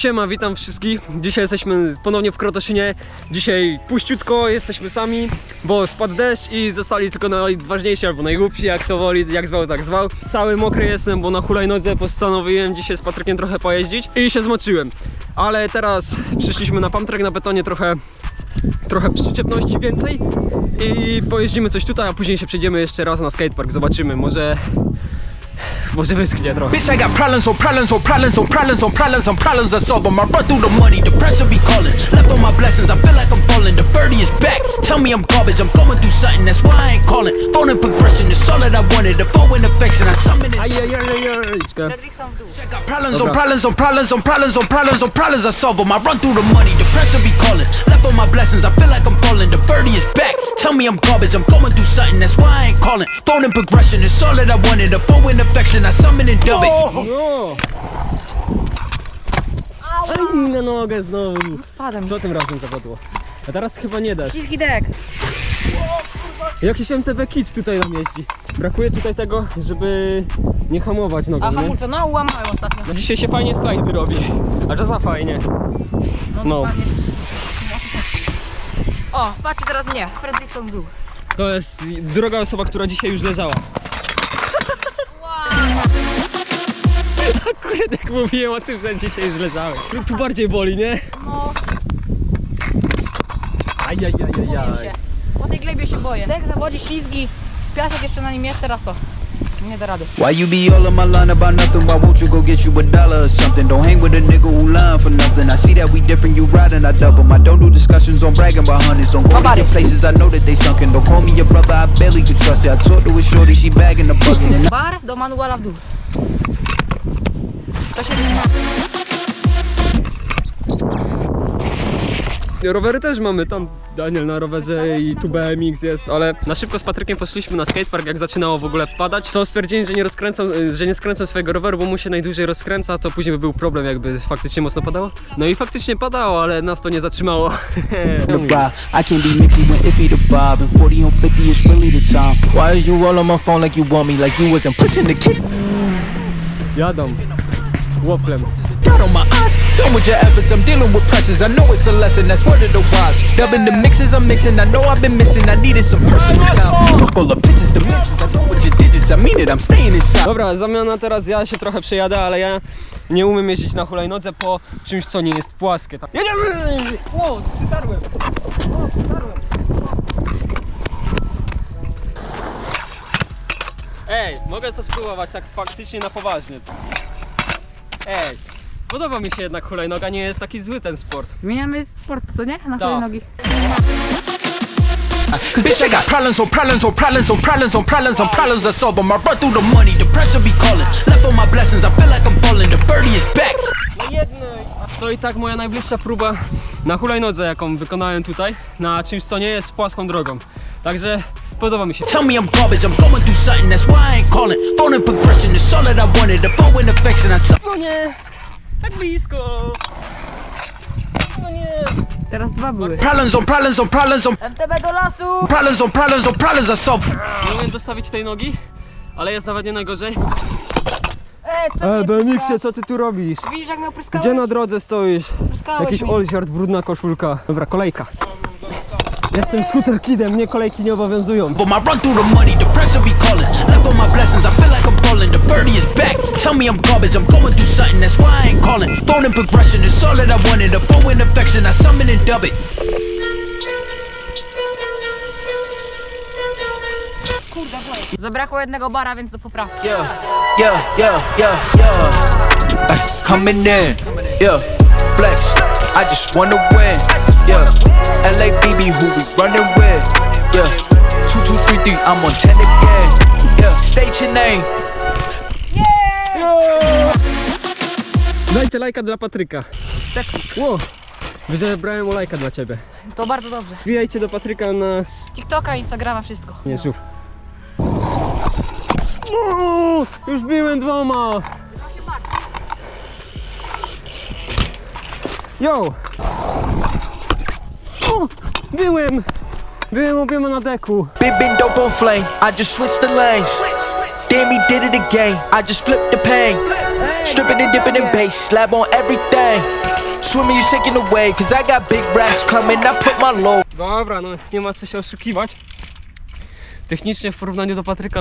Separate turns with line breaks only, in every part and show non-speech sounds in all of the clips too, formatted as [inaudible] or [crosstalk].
Siema, witam wszystkich. Dzisiaj jesteśmy ponownie w Krotoszynie. Dzisiaj puściutko jesteśmy sami, bo spadł deszcz i zostali tylko najważniejsi albo najgłupsi, jak to woli, jak zwał, tak zwał. Cały mokry jestem, bo na hulajnodze postanowiłem dzisiaj z Patrykiem trochę pojeździć i się zmoczyłem. Ale teraz przyszliśmy na pump track na betonie trochę trochę przyczepności więcej i pojeździmy coś tutaj, a później się przejdziemy jeszcze raz na skatepark. Zobaczymy, może może wyschnie trochę.
Bitch, I got problems on problems on problems on problems on problems on problems. I solve 'em. I run through the money, the pressure be calling. Left on my blessings, I feel like I'm falling. The birdie is back. Tell me I'm garbage, I'm going through something, that's why I ain't calling. Phone and progression is all that I wanted. The phone and affection, I summon it.
Ajajajajajczka.
I got problems on
Dobra.
problems on problems on problems on problems on problems. I solve 'em. I run through the money, the pressure be calling. Left on my blessings, I feel like I'm falling. The birdie is back. Tell me I'm garbage, I'm going through something, that's why I ain't calling. Phone and progression is all that I wanted. The phone and affection, I summon and dub it.
No! Aj, na nogę znowu.
Spadem.
Co tym razem zapadło? A teraz chyba nie dasz.
Śliski dek.
Jakiś MTB kit tutaj nam jeździ. Brakuje tutaj tego, żeby nie hamować nogą,
A
nie?
hamulce, no ułamałem ostatnio.
No dzisiaj się fajnie slajdy robi. A to za fajnie. No.
dokładnie. O, patrzcie teraz mnie. Fredrickson był.
To jest druga osoba, która dzisiaj już leżała. [laughs] Akurat jak mówiłem o tym, że dzisiaj już leżałeś. Tu- bardziej boli, nie?
No, boję
Ajajajajaj.
się. Po tej glebie się boję. Dek zawodzi ślizgi. Piasek jeszcze na nim jest, teraz to. Nie da rady.
Why you be all on my line about nothing? Why won't you go get you a dollar or something? Don't hang with a nigga who lying for nothing. I see that we different, you riding, I double. I don't do discussions on bragging about hundreds. Don't go to
Nobody.
your places, I know that they sunken. Don't call me your brother, I barely could trust it. I talked to a shorty, she bagging the bucket. And
Bar do manuala w dół. To się nie ma.
Rowery też mamy, tam Daniel na rowerze i tu BMX jest, ale na szybko z Patrykiem poszliśmy na skatepark, jak zaczynało w ogóle padać, to stwierdzili, że nie rozkręcą, że nie skręcą swojego roweru, bo mu się najdłużej rozkręca, to później by był problem, jakby faktycznie mocno padało. No i faktycznie padało, ale nas to nie zatrzymało. [laughs]
the ride. I can't be mixy when iffy the vibe. And 40 on 50 is really the time. Why you all on my phone like you want me? Like you wasn't pushing the
Jadą. Łoplem.
Dirt on my eyes. Done with your efforts, I'm dealing with pressures. I know it's a lesson, that's word of the wise. Dubbing the mixes I'm mixing, I know I've been missing. I needed some personal time. Fuck all the dimensions. I know what your digits, I mean it, I'm staying inside.
Dobra, zamiana teraz, ja się trochę przejadę, ale ja nie umiem jeździć na hulajnodze po czymś, co nie jest płaskie. Tak. Jedziemy! O, przytarłem. O, przytarłem. Ej, mogę to spróbować tak faktycznie na poważnie. Ej, podoba mi się jednak hulajnoga, nie jest taki zły ten sport.
Zmieniamy sport, co nie? Na
Tak.
nogi.
Cause bitch, I got problems on problems on problems on problems on problems on problems. I solve 'em. I run through the money, the pressure be calling. Left on my blessings, I feel like I'm falling. The birdie is back.
To i tak moja najbliższa próba na hulajnodze, jaką wykonałem tutaj, na czymś, co nie jest płaską drogą. Także podoba mi się.
Tell me I'm garbage, I'm going through something, that's why I ain't calling. Phone and progression is all that I wanted. The phone and affection, I suck.
No nie! Tak blisko! No nie!
Teraz dwa były.
Problems on problems on problems on
MTB do lasu!
problems on problems on problems. I solve.
Nie umiem dostawić tej nogi, ale jest nawet nie najgorzej.
Ej, co
E,
ty,
BMX-ie, co ty tu robisz?
Widzisz jak pryskałeś?
Gdzie na drodze stoisz?
Pryskałeś
Jakiś
mi.
olziard, brudna koszulka. Dobra, kolejka. Jestem scooter kidem, mnie kolejki nie obowiązują.
But my run through the money, the pressure be calling. Left on my blessings, I feel like I'm falling. The birdie is back. Tell me I'm garbage, I'm going through something, that's why I ain't calling. Phone and progression is all that I wanted. The phone and affection, I summon and dub it.
Zabrakło jednego bara, więc do poprawki.
Yeah, yeah, yeah, yeah, yeah. Ay, coming in, yeah, flex. I just wanna win, yeah. LABB, who we running with, yeah. Two, two, three, three, I'm on ten again, yeah. State your name.
Dajcie lajka dla Patryka.
Tak.
Ło! Wybrałem o lajka dla ciebie.
To bardzo dobrze.
Wbijajcie do Patryka na
TikToka, Instagrama, wszystko.
Nie, żółw. O, już biłem dwoma! Yo! Byłem! Byłem obiema na deku.
Big been dope on flame, I just switched the lanes. Damn, he did it again. I just flipped the pain. Stripping and dipping in bass, on everything. swimming, you shaking away. Cause I got big racks coming. I put my low
Dobra, no nie ma co się oszukiwać. Technicznie w porównaniu do Patryka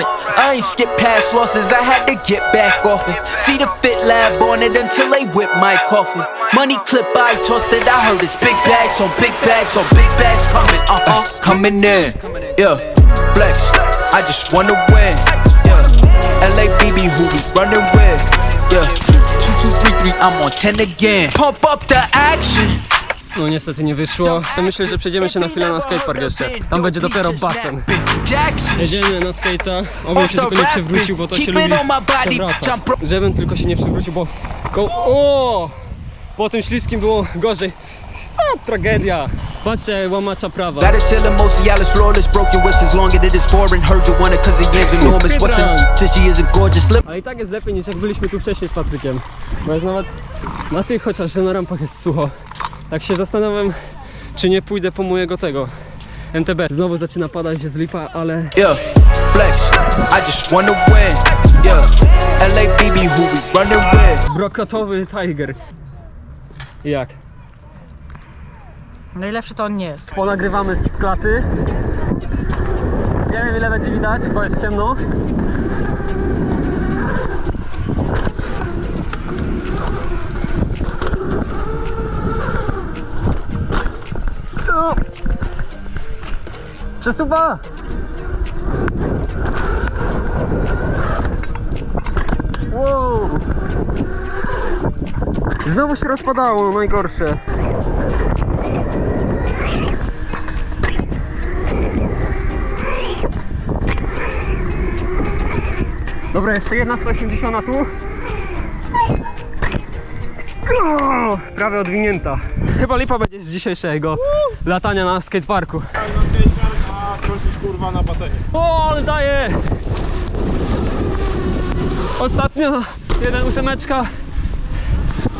it. I ain't skip past losses, I had to get back off. See the fit lab on it until whip my coffin. Money clip, I tossed. I heard big bags on big bags on big bags coming. Uh uh, coming in. Yeah. I just wanna win. Yeah, LABB who we running with. Yeah, two two three three, I'm on ten again. Pump up the action.
No niestety nie wyszło. Myślę, że przejdziemy się na chwilę na skatepark jeszcze. Tam będzie dopiero basen. Jedziemy na skate'a. Obym się tylko nie przewrócił, bo to się lubi przewraca. Żebym tylko się nie przewrócił, bo... O! Po tym śliskim było gorzej. A, tragedia. Patrzcie, łamacza prawa.
Got a ceiling, most flawless, broken whips as it is foreign. Heard you cause the enormous. What's in, since she isn't gorgeous, lip.
Ale i tak jest lepiej niż jak byliśmy tu wcześniej z Patrykiem. Bo jest nawet na tych chociaż, że na rampach jest sucho. Tak się zastanawiam, czy nie pójdę po mojego tego MTB. Znowu zaczyna padać, jest lipa, ale
Yeah, flex. I just wanna win. Yeah, LABB who we running with.
brokatowy Tiger. Jak?
Najlepszy to on nie jest.
Ponagrywamy z klaty. Nie wiem ile będzie widać, bo jest ciemno. Przesuwa! Wow! Znowu się rozpadało, najgorsze. Dobra, jeszcze jedna 180 tu. Prawie odwinięta. Chyba lipa będzie z dzisiejszego latania na skateparku.
Kurwa na basenie.
O, ale daje! Ostatnio jeden ósemeczka.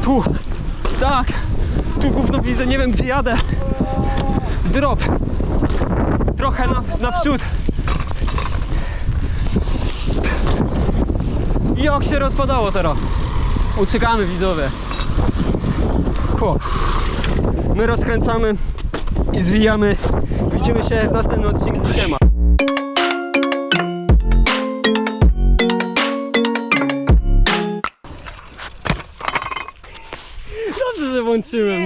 Tu, tak. Tu gówno widzę, nie wiem gdzie jadę. Drop. Trochę na, naprzód. Jak się rozpadało teraz. Uciekamy widzowie. Ho. My rozkręcamy i zwijamy. Widzimy się w następnym odcinku. Siema. Dobrze, że włączyłem.